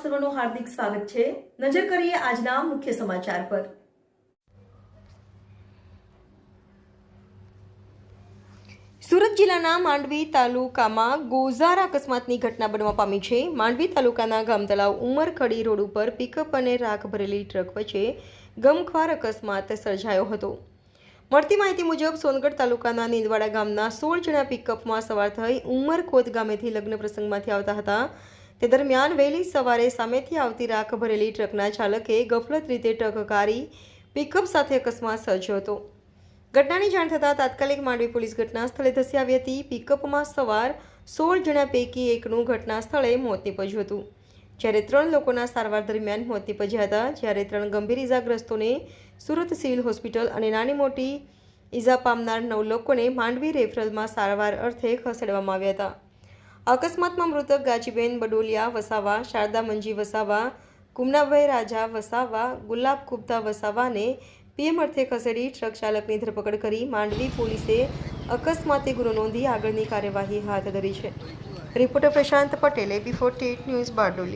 સર્વનું હાર્દિક સ્વાગત છે. નજર કરીએ આજના મુખ્ય સમાચાર પર. સુરત જિલ્લાના માંડવી તાલુકામાં ગોઝાર અકસ્માતની ઘટના બનવા પામી છે. માંડવી તાલુકાના ગામતળાવ ઉમરખડી રોડ ઉપર પિકઅપ અને રાખ ભરેલી ટ્રક વચ્ચે ગમખ્વાર અકસ્માત સર્જાયો હતો. મળતી માહિતી મુજબ સોનગઢ તાલુકાના નીંદવાડા ગામના સોળ જણા પિકઅપમાં સવાર થઈ ઉમરકોત ગામેથી લગ્ન પ્રસંગમાંથી આવતા હતા. તે દરમિયાન વહેલી સવારે સામેથી આવતી રાખ ભરેલી ટ્રકના ચાલકે ગફલત રીતે ટ્રક હકારી પિકઅપ સાથે અકસ્માત સર્જ્યો હતો. ઘટનાની જાણ થતાં તાત્કાલિક માંડવી પોલીસ ઘટના સ્થળે ધસી આવી હતી. પિકઅપમાં સવાર સોળ જણા પૈકી એકનું ઘટના સ્થળે મોત નીપજ્યું હતું. જ્યારે ત્રણ લોકોના સારવાર દરમિયાન મોત નીપજ્યા હતા, જ્યારે ત્રણ ગંભીર ઇજાગ્રસ્તોને સુરત સિવિલ હોસ્પિટલ અને નાની મોટી ઇજા પામનાર નવ લોકોને માંડવી રેફરલમાં સારવાર અર્થે ખસેડવામાં આવ્યા હતા. અકસ્માતમાં મૃતક ગાજીબેન બડોલિયા વસાવા, શારદા મંજી વસાવા, કુમનાભાઈ રાજા વસાવા, ગુલાબ ખુબતા વસાવાને પીએમ અર્થે ખસેડી ટ્રક ચાલકની ધરપકડ કરી માંડવી પોલીસે અકસ્માતે ગુનો નોંધી આગળની કાર્યવાહી હાથ ધરી છે. રિપોર્ટર પ્રશાંત પટેલે બિફોર ટેટ ન્યૂઝ બારડોલી.